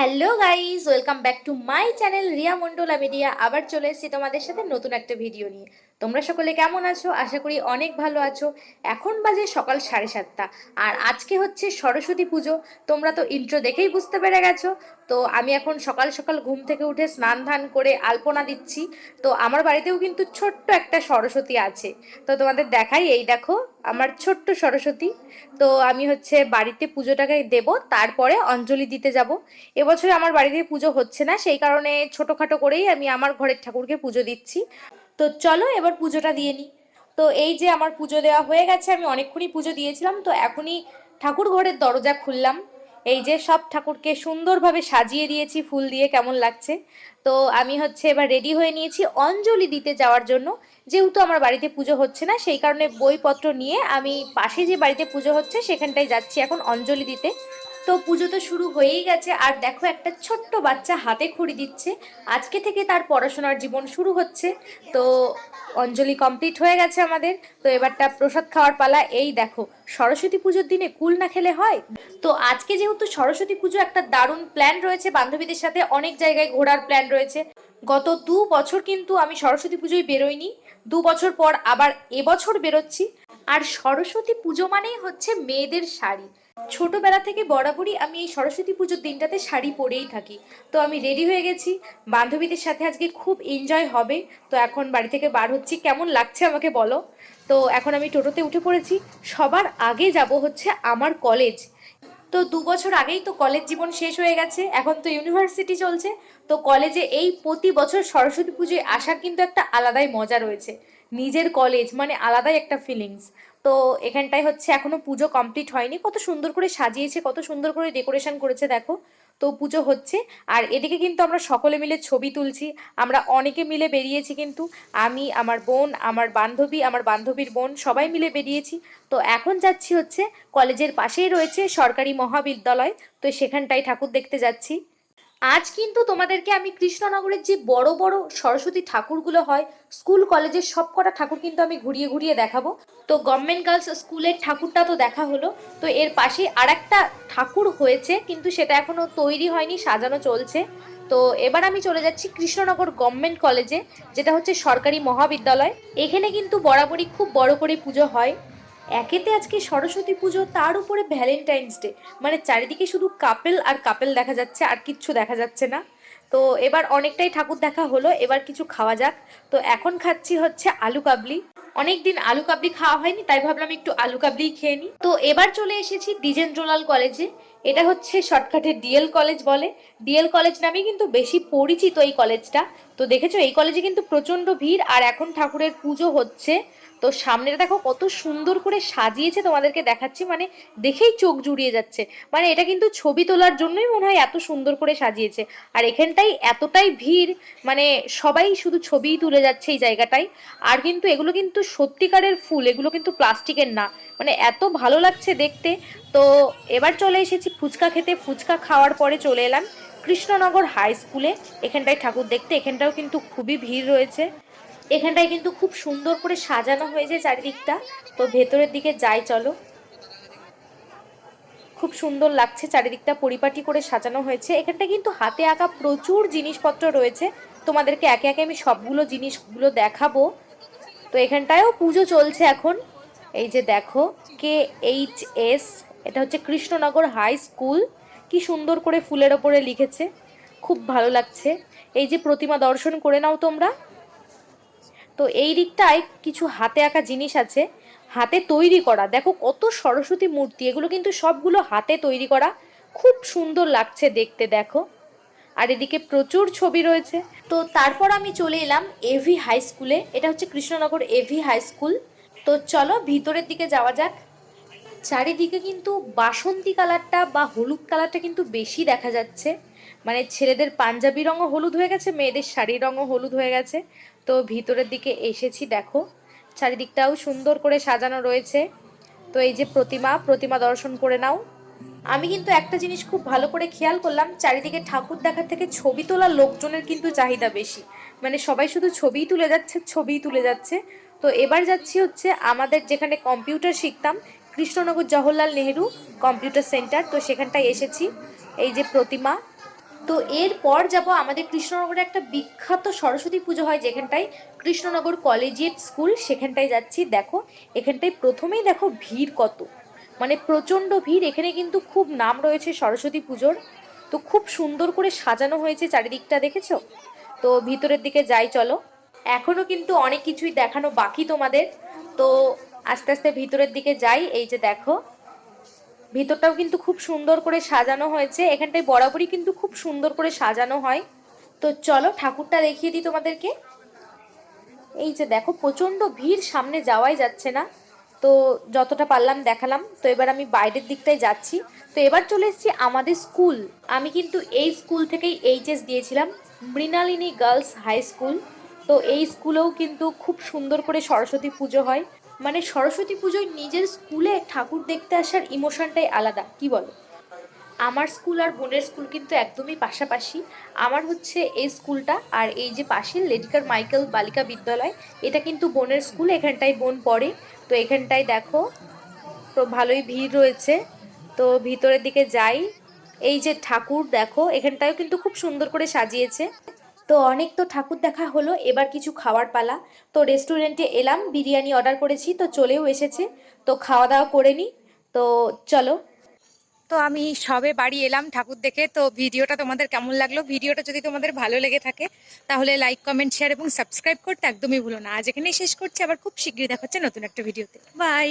Hello guys welcome back to my channel Riya Mondal media. আবার চলে এসেছি তোমাদের সাথে নতুন একটা ভিডিও নিয়ে। তোমরা সকলে কেমন আছো? আশা করি অনেক ভালো আছো। এখন বাজে সকাল সাড়ে সাতটা। আর আজকে হচ্ছে সরস্বতী পুজো। তোমরা তো ইন্ট্রো দেখেই বুঝতে পেরে গেছো। তো আমি এখন সকাল সকাল ঘুম থেকে উঠে স্নান ধান করে আলপনা দিচ্ছি। তো আমার বাড়িতেও কিন্তু ছোট্ট একটা সরস্বতী আছে। তো তোমাদের দেখাই। এই দেখো, আমার ছোট্ট সরস্বতী। তো আমি হচ্ছে বাড়িতে পুজোটাকে দেব, তারপরে অঞ্জলি দিতে যাব। এবছর আমার বাড়িতে পুজো হচ্ছে না। সেই কারণে ছোটোখাটো করেই আমি আমার ঘরের ঠাকুরকে পুজো দিচ্ছি। তো চলো এবার পুজোটা দিয়ে নিই তো এই যে আমার পুজো দেওয়া হয়ে গেছে, আমি অনেকক্ষণই পুজো দিয়েছিলাম, তো এখনই ঠাকুর ঘরের দরজা খুললাম। এই যে সব ঠাকুরকে সুন্দরভাবে সাজিয়ে দিয়েছি, ফুল দিয়ে কেমন লাগছে। তো আমি হচ্ছে এবার রেডি হয়ে নিয়েছি অঞ্জলি দিতে যাওয়ার জন্য। যেহেতু আমার বাড়িতে পুজো হচ্ছে না, সেই কারণে বইপত্র নিয়ে আমি পাশে যে বাড়িতে পুজো হচ্ছে, সেখানটায় যাচ্ছি এখন অঞ্জলি দিতে। তো পুজো তো শুরু হয়েই গেছে, আর দেখো একটা ছোট্ট বাচ্চা হাতে খড়ি দিচ্ছে। আজকে থেকে তার পড়াশোনার জীবন শুরু হচ্ছে। তো অঞ্জলি কমপ্লিট হয়ে গেছে আমাদের। তো এবারটা প্রসাদ খাওয়ার পালা। এই দেখো, সরস্বতী পুজোর দিনে কুল না খেলে হয়? তো আজকে যেহেতু সরস্বতী পুজো একটা দারুণ প্ল্যান রয়েছে, বান্ধবীদের সাথে অনেক জায়গায় ঘোরার প্ল্যান রয়েছে। গত দু বছর কিন্তু আমি সরস্বতী পুজোয় বেরোইনি। দু বছর পর আবার এবছর বেরোচ্ছি। আর সরস্বতী পুজো মানেই হচ্ছে মেয়েদের শাড়ি। ছোটবেলা থেকে বরাবরই আমি এই সরস্বতী পুজোর দিনটাতে শাড়ি পরেই থাকি। তো আমি রেডি হয়ে গেছি। বান্ধবীদের সাথে আজকে খুব এনজয় হবে। তো এখন বাড়ি থেকে বার হচ্ছি। কেমন লাগছে আমাকে বলো? তো এখন আমি টোটোতে উঠে পড়েছি। সবার আগে যাব হচ্ছে আমার কলেজ তো দু বছর আগেই তো কলেজ জীবন শেষ হয়ে গেছে। এখন তো ইউনিভার্সিটি চলছে। তো কলেজে এই প্রতি বছর সরস্বতী পুজোয় আসার কিন্তু একটা আলাদাই মজা রয়েছে। নিজের কলেজ মানে আলাদাই একটা ফিলিংস তো এখানটায় হচ্ছে এখনও পুজো কমপ্লিট হয়নি। কত সুন্দর করে সাজিয়েছে, কত সুন্দর করে ডেকোরেশন করেছে, দেখো। তো পুজো হচ্ছে। আর এদিকে কিন্তু আমরা সকলে মিলে ছবি তুলছি। আমরা অনেকে মিলে বেরিয়েছি কিন্তু। আমি, আমার বোন, আমার বান্ধবী, আমার বান্ধবীর বোন, সবাই মিলে বেরিয়েছি। তো এখন যাচ্ছি হচ্ছে কলেজের পাশেই রয়েছে সরকারি মহাবিদ্যালয়। তো সেখানটায় ঠাকুর দেখতে যাচ্ছি। আজ কিন্তু তোমাদেরকে আমি কৃষ্ণনগরের যে বড় বড় সরস্বতী ঠাকুরগুলো হয়, স্কুল, কলেজের সব কটা ঠাকুর কিন্তু আমি ঘুরিয়ে ঘুরিয়ে দেখাবো। তো গভর্নমেন্ট গার্লস স্কুলের ঠাকুরটা তো দেখা হলো, তো এর পাশে আর একটা ঠাকুর হয়েছে, কিন্তু সেটা এখনও তৈরি হয়নি, সাজানো চলছে। তো এবার আমি চলে যাচ্ছি কৃষ্ণনগর গভর্নমেন্ট কলেজে, যেটা হচ্ছে সরকারি মহাবিদ্যালয়। এখানে কিন্তু বরাবরই খুব বড় করে পুজো হয়। একেতে আজকে সরস্বতী পুজো, তার উপরে ভ্যালেন্টাইন্স ডে মানে চারিদিকে শুধু কাপেল আর কাপেল দেখা যাচ্ছে, আর কিচ্ছু দেখা যাচ্ছে না। তো এবার অনেকটাই ঠাকুর দেখা হলো, এবার কিছু খাওয়া যাক। তো এখন খাচ্ছি হচ্ছে আলু কাবলি। অনেক দিন আলু কাবলি খাওয়া হয়নি, তাই ভাবলাম একটু আলু কাবলি খেয়ে নিই। তো এবার চলে এসেছি দ্বিজেন্দ্রলাল কলেজে। এটা হচ্ছে শর্টকাটে ডিএল কলেজ বলে। ডিএল কলেজ নামে কিন্তু বেশি পরিচিত এই কলেজটা। তো দেখেছ, এই কলেজে কিন্তু প্রচণ্ড ভিড়, আর এখন ঠাকুরের পুজো হচ্ছে। তো সামনেটা দেখো, কত সুন্দর করে সাজিয়েছে তোমাদেরকে দেখাচ্ছি মানে দেখেই চোখ জুড়িয়ে যাচ্ছে। মানে এটা কিন্তু ছবি তোলার জন্যই মনে হয় এত সুন্দর করে সাজিয়েছে। আর এখানটাই এতটাই ভিড় মানে সবাই শুধু ছবিই তুলে যাচ্ছে এই জায়গাটায়। আর কিন্তু এগুলো কিন্তু সত্যিকারের ফুল, এগুলো কিন্তু প্লাস্টিকের না। মানে এত ভালো লাগছে দেখতে। তো এবার চলে এসেছি ফুচকা খেতে। ফুচকা খাওয়ার পরে চলে এলাম কৃষ্ণনগর হাই স্কুলে এখানটায় ঠাকুর দেখতে। এখানটাও কিন্তু খুবই ভিড় রয়েছে। এখানটায় কিন্তু খুব সুন্দর করে সাজানো হয়েছে চারিদিকটা। তো ভেতরের দিকে যাই চলো। খুব সুন্দর লাগছে চারিদিকটা পরিপাটি করে সাজানো হয়েছে। এখানটা কিন্তু হাতে আঁকা প্রচুর জিনিসপত্র রয়েছে। তোমাদেরকে একে একে আমি সবগুলো জিনিসগুলো দেখাবো। তো এখানটায়ও পুজো চলছে এখন। এই যে দেখো কে এইচ এস এটা হচ্ছে কৃষ্ণনগর হাই স্কুল। কি সুন্দর করে ফুলের ওপরে লিখেছে, খুব ভালো লাগছে। এই যে প্রতিমা দর্শন করে নাও তোমরা। তো এই দিকটায় কিছু হাতে আঁকা জিনিস আছে, হাতে তৈরি করা। দেখো কত সরস্বতী মূর্তি, এগুলো কিন্তু সবগুলো হাতে তৈরি করা। খুব সুন্দর লাগছে দেখতে, দেখো। আর এদিকে প্রচুর ছবি রয়েছে। তো তারপর আমি চলে এলাম এভি হাই স্কুলে এটা হচ্ছে কৃষ্ণনগর এভি হাই স্কুল তো চলো ভিতরের দিকে যাওয়া যাক। চারিদিকে কিন্তু বাসন্তী কালারটা বা হলুদ কালারটা কিন্তু বেশি দেখা যাচ্ছে। মানে ছেলেদের পাঞ্জাবি রঙও হলুদ হয়ে গেছে, মেয়েদের শাড়ির রঙও হলুদ হয়ে গেছে। তো ভিতরের দিকে এসেছি, দেখো। চারিদিকটাও সুন্দর করে সাজানো রয়েছে। তো এই যে প্রতিমা প্রতিমা দর্শন করে নাও। আমি কিন্তু একটা জিনিস খুব ভালো করে খেয়াল করলাম, চারিদিকে ঠাকুর দেখার থেকে ছবি তোলা লোকজনের কিন্তু চাহিদা বেশি। মানে সবাই শুধু ছবিই তুলে যাচ্ছে, ছবিই তুলে যাচ্ছে। তো এবার যাচ্ছি হচ্ছে আমাদের যেখানে কম্পিউটার শিখতাম, কৃষ্ণনগর জওহরলাল নেহেরু কম্পিউটার সেন্টার। তো সেখানটায় এসেছি, এই যে প্রতিমা। তো এরপর যাব আমাদের কৃষ্ণনগরে একটা বিখ্যাত সরস্বতী পুজো হয় যেখানটায় কৃষ্ণনগর কলেজিয়েট স্কুল, সেখানটায় যাচ্ছি। দেখো, এখানটায় প্রথমেই দেখো ভিড় কত। মানে প্রচণ্ড ভিড়। এখানে কিন্তু খুব নাম রয়েছে সরস্বতী পুজোর। তো খুব সুন্দর করে সাজানো হয়েছে চারিদিকটা, দেখেছ? তো ভিতরের দিকে যাই, চলো। এখনও কিন্তু অনেক কিছুই দেখানো বাকি তোমাদের। তো আস্তে আস্তে ভিতরের দিকে যাই, এই যে দেখো। ভিতরটাও কিন্তু খুব সুন্দর করে সাজানো হয়েছে। এখানটায় বরাবরই কিন্তু খুব সুন্দর করে সাজানো হয়। তো চলো, ঠাকুরটা দেখিয়ে দিই তোমাদেরকে। এই যে দেখো, প্রচণ্ড ভিড় সামনে যাওয়াই যাচ্ছে না। তো যতটা পারলাম দেখালাম। তো এবার আমি বাইরের দিকটায় যাচ্ছি। তো এবার চলে এসেছি আমাদের স্কুল। আমি কিন্তু এই স্কুল থেকেই এইচএস দিয়েছিলাম, মৃণালিনী গার্লস হাই স্কুল। তো এই স্কুলেও কিন্তু খুব সুন্দর করে সরস্বতী পুজো হয়। মানে সরস্বতী পুজোয় নিজের স্কুলে ঠাকুর দেখতে আসার ইমোশনটাই আলাদা, কি বলো? আমার স্কুল আর বোনের স্কুল কিন্তু একদমই পাশাপাশি। আমার হচ্ছে এই স্কুলটা আর এই যে পাশের লেডিকার মাইকেল বালিকা বিদ্যালয়, এটা কিন্তু বোনের স্কুল, এখানটায় বোন পড়ে। তো এখানটায় দেখো, তো ভালোই ভিড় রয়েছে। তো ভিতরের দিকে যাই, এই যে ঠাকুর দেখো এখানটাও কিন্তু খুব সুন্দর করে সাজিয়েছে। তো অনেক তো ঠাকুর দেখা হলো, এবার কিছু খাওয়ার পালা। তো রেস্টুরেন্টে এলাম, বিরিয়ানি অর্ডার করেছি, তো চলেও এসেছে। তো খাওয়া দাওয়া করে নিই তো চলো। তো আমি সবে বাড়ি এলাম ঠাকুর দেখে। তো ভিডিওটা তোমাদের কেমন লাগল? ভিডিওটা যদি তোমাদের ভালো লেগে থাকে, তাহলে লাইক কমেন্ট শেয়ার এবং সাবস্ক্রাইব করতে একদমই ভুলো না। আজ এখানেই শেষ করছি। আবার খুব শীঘ্রই দেখাচ্ছে নতুন একটা ভিডিওতে। বাই